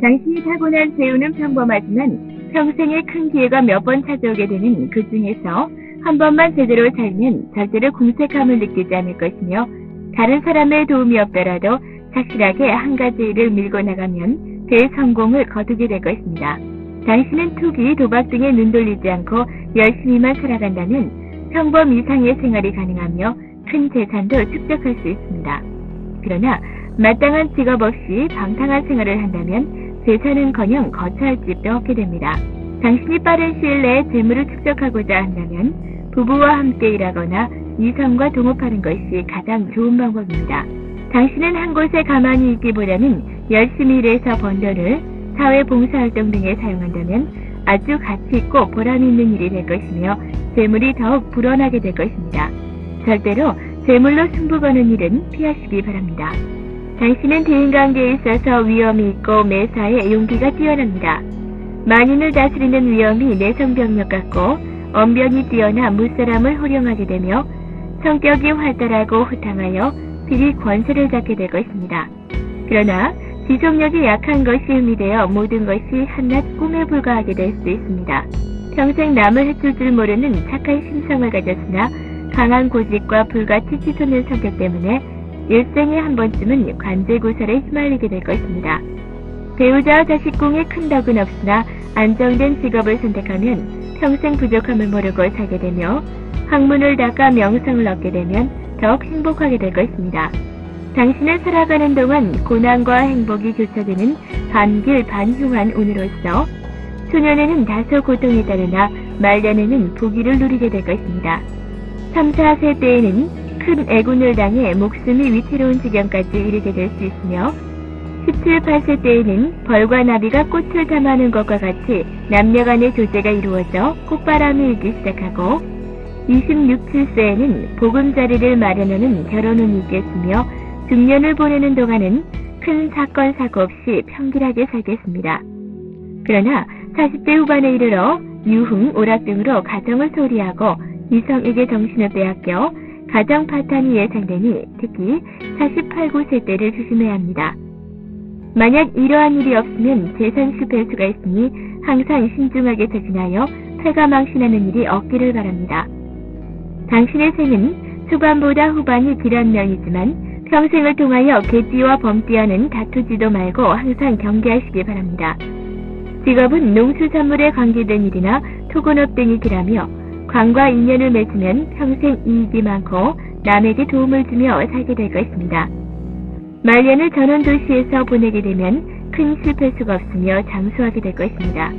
당신이 타고난 재우는 평범하지만 평생에 큰 기회가 몇 번 찾아오게 되는 그 중에서 한 번만 제대로 살면 절대로 궁색함을 느끼지 않을 것이며 다른 사람의 도움이 없더라도 착실하게 한 가지 일을 밀고 나가면 대성공을 거두게 될 것입니다. 당신은 투기, 도박 등에 눈 돌리지 않고 열심히만 살아간다면 평범 이상의 생활이 가능하며 큰 재산도 축적할 수 있습니다. 그러나 마땅한 직업 없이 방탕한 생활을 한다면 재산은커녕 거처할 집도 없게 됩니다. 당신이 빠른 시일 내에 재물을 축적하고자 한다면 부부와 함께 일하거나 이성과 동업하는 것이 가장 좋은 방법입니다. 당신은 한 곳에 가만히 있기보다는 열심히 일해서 번 돈을 사회 봉사활동 등에 사용한다면 아주 가치 있고 보람 있는 일이 될 것이며 재물이 더욱 불어나게 될 것입니다. 절대로 재물로 승부 거는 일은 피하시기 바랍니다. 당신은 대인관계에 있어서 위험이 있고 매사에 용기가 뛰어납니다. 만인을 다스리는 위험이 내성병력 같고 언변이 뛰어나 무사람을 호령하게 되며 성격이 활달하고 후탕하여 비리 권세를 잡게 될 것입니다. 그러나 지속력이 약한 것이 흠이 되어 모든 것이 한낱 꿈에 불과하게 될 수도 있습니다. 평생 남을 해칠 줄 모르는 착한 심성을 가졌으나 강한 고집과 불같이 치솟는 성격 때문에 일생에 한 번쯤은 관제구설에 휘말리게 될 것입니다. 배우자와 자식 공에 큰 덕은 없으나 안정된 직업을 선택하면 평생 부족함을 모르고 살게 되며 학문을 닦아 명성을 얻게 되면 더욱 행복하게 될 것입니다. 당신을 살아가는 동안 고난과 행복이 교차되는 반길 반흉한 운으로서 초년에는 다소 고통이 따르나 말년에는 부귀를 누리게 될 것입니다. 3, 4세 때에는 큰 애군을 당해 목숨이 위태로운 지경까지 이르게 될 수 있으며 17, 8세 때에는 벌과 나비가 꽃을 탐하는 것과 같이 남녀 간의 교제가 이루어져 꽃바람이 일기 시작하고 26, 7세에는 보금자리를 마련하는 결혼운이 있겠으며 중년을 보내는 동안은 큰 사건 사고 없이 평길하게 살겠습니다. 그러나 40대 후반에 이르러 유흥, 오락 등으로 가정을 소리하고 이성에게 정신을 빼앗겨 가정 파탄이 예상되니 특히 48, 9세 때를 조심해야 합니다. 만약 이러한 일이 없으면 재산 실패할 수가 있으니 항상 신중하게 대진하여 패가망신하는 일이 없기를 바랍니다. 당신의 생은 초반보다 후반이 길한 면이지만 평생을 통하여 개띠와 범띠와는 다투지도 말고 항상 경계하시기 바랍니다. 직업은 농수산물에 관계된 일이나 토건업 등이 길하며 관과 인연을 맺으면 평생 이익이 많고 남에게 도움을 주며 살게 될 것입니다. 말년을 전원 도시에서 보내게 되면 큰 실패 수가 없으며 장수하게 될 것입니다.